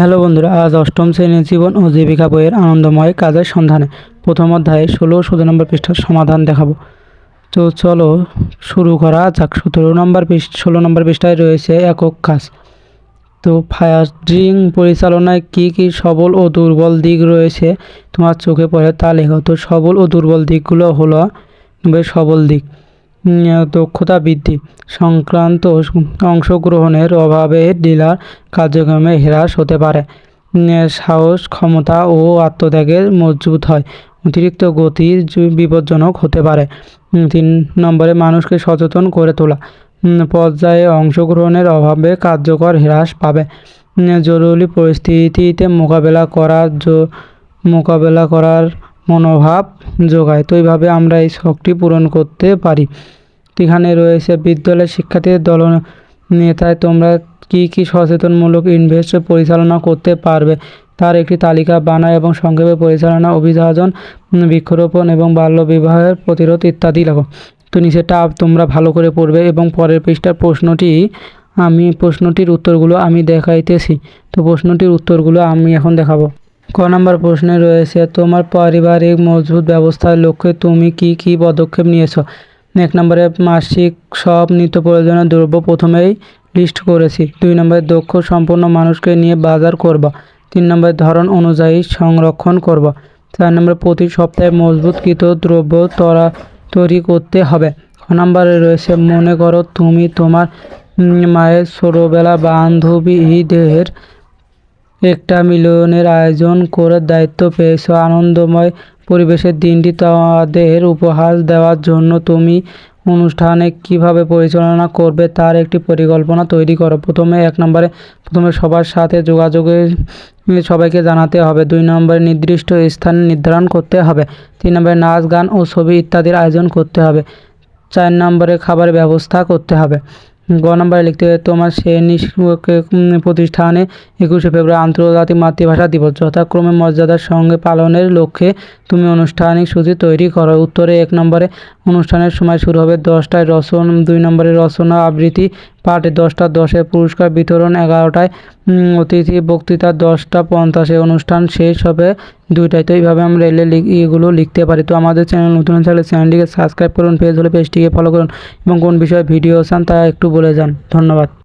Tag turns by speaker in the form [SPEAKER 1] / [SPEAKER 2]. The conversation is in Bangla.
[SPEAKER 1] হ্যালো বন্ধুরা, আজ অষ্টম শ্রেণির জীবন ও জীবিকা বইয়ের আনন্দময় কাজের সন্ধানে প্রথম অধ্যায়ে ষোলো সতেরো নম্বর পৃষ্ঠার সমাধান দেখাবো। তো চলো শুরু করা যাক। সতেরো নম্বর পৃষ্ঠ ষোলো নম্বর পৃষ্ঠায় রয়েছে একক কাজ। তো ফায়ারিং পরিচালনায় কি কি সবল ও দুর্বল দিক রয়েছে তোমার চোখে পড়ে তা লেখো। তো সবল ও দুর্বল দিকগুলো হলো, সবল দিক। দক্ষতা বৃদ্ধি। সংক্রান্ত অংশগ্রহণের অভাবে ডিলার কার্যক্রমে হ্রাস হতে পারে। সাহস, ক্ষমতা ও আত্মত্যাগের মজবুত হয়। অতিরিক্ত গতি বিপজ্জনক হতে পারে। তিন নম্বরে মানুষকে সচেতন করে তোলা। পর্যায়ে অংশগ্রহণের অভাবে কার্যকর হ্রাস পাবে। জরুরি পরিস্থিতিতে মোকাবেলা করার মোকাবেলা করার মনোভাব যোগায়। তো এইভাবে আমরা এই শখটি পূরণ করতে পারি। এখানে রয়েছে বিদ্যালয়ের শিক্ষার্থীদের দল নেতায় তোমরা কি কি সচেতনমূলক ইনভেস্ট পরিচালনা করতে পারবে? তার একটি তালিকা বানায় এবং সংক্ষেপে পরিচালনা, অভিযোজন, বৃক্ষরোপণ এবং বাল্যবিবাহের প্রতিরোধ ইত্যাদি লেখো। তো নিচেটা তোমরা ভালো করে পড়বে এবং পরের পৃষ্ঠার প্রশ্নটি আমি, প্রশ্নটির উত্তরগুলো আমি দেখাইতেছি। তো প্রশ্নটির উত্তরগুলো আমি এখন দেখাবো। ক নম্বর প্রশ্নে রয়েছে, তোমার পারিবারিক মজবুত ব্যবস্থার লক্ষ্যে তুমি কি কি পদক্ষেপ নিয়েছো? এক নম্বরে, মাসিক সব নিত্য প্রয়োজনীয় দ্রব্য প্রথমেই লিস্ট করেছি। দুই নম্বরে, দক্ষ সম্পন্ন মানুষকে নিয়ে বাজার করবা। তিন নম্বরে, ধরন অনুযায়ী সংরক্ষণ করবা। চার নম্বরে, প্রতি সপ্তাহে মজবুতকৃত দ্রব্য তরা, তৈরি করতে হবে। ছ নম্বরে রয়েছে, মনে করো তুমি তোমার মায়ের ছোটোবেলা বান্ধবীদের একটা মিলনের আয়োজন করার দায়িত্ব পেয়েছ। আনন্দময় পরিবেশের দিনটি তাদের উপহার দেওয়ার জন্য তুমি অনুষ্ঠানে কীভাবে পরিচালনা করবে তার একটি পরিকল্পনা তৈরি করো। প্রথমে এক নম্বরে, প্রথমে সবার সাথে যোগাযোগে সবাইকে জানাতে হবে। দুই নম্বরে, নির্দিষ্ট স্থান নির্ধারণ করতে হবে। তিন নম্বরে, নাচ, গান ও ছবি ইত্যাদির আয়োজন করতে হবে। চার নম্বরে, খাবারের ব্যবস্থা করতে হবে। গ নম্বরে লিখতে তোমার সে প্রতিষ্ঠানে একুশে ফেব্রুয়ারি আন্তর্জাতিক মাতৃভাষা দিবস। যথাক্রমে মর্যাদার সঙ্গে পালনের লক্ষ্যে তুমি আনুষ্ঠানিক সূচি তৈরি করো। উত্তরে এক নম্বরে অনুষ্ঠানের সময় শুরু হবে দশটায় রচন, দুই নম্বরে রচনা, আবৃত্তি পাঠ দশটা দশে পুরস্কার বিতরণ এগারোটায়। অতিথি বক্তৃতা দশটা পঞ্চাশে অনুষ্ঠান শেষ হবে দুইটায়। তো এইভাবে আমরা এলে এগুলো লিখতে পারি। তো আমাদের চ্যানেল নতুন থাকলে চ্যানেলটিকে সাবস্ক্রাইব করুন পেজ হলে পেজটিকে ফলো করুন এবং কোন বিষয়ে ভিডিও চান তা একটু বলে যান। ধন্যবাদ।